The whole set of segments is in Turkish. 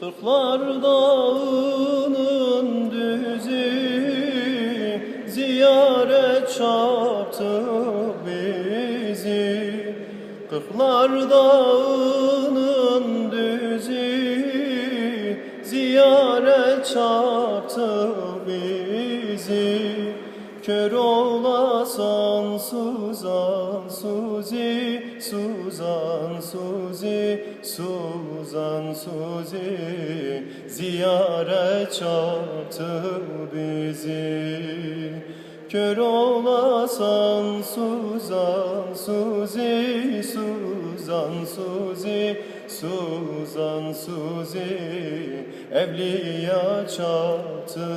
Kırklar dağının düzü Ziyaret çarptı bizi. Kırklar dağının düzü Ziyaret çarptı bizi. Kör olasan Suzan Suzi Suzan Suzi Suzan Suzi Ziyaret çarptı bizi. Kör olasan Suzan Suzi Suzan Suzi Suzan Suzi Evliya çarptı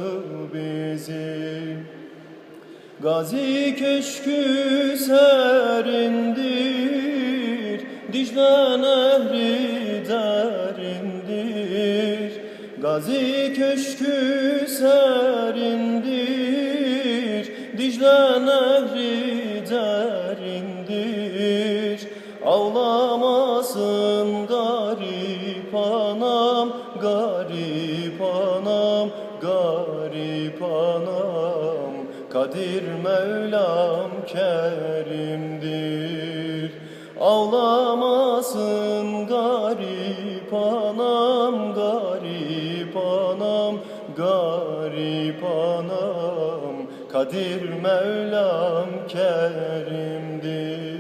bizi. Gazi köşkü serindir Dicle nehri derindir Gazi köşkü serindir Dicle nehri derindir. Ağlamasın garip anam Garip anam Garip anam. Kadir Mevlam kerimdir Ağlamasın garip anam Garip anam Garip anam. Kadir Mevlam kerimdir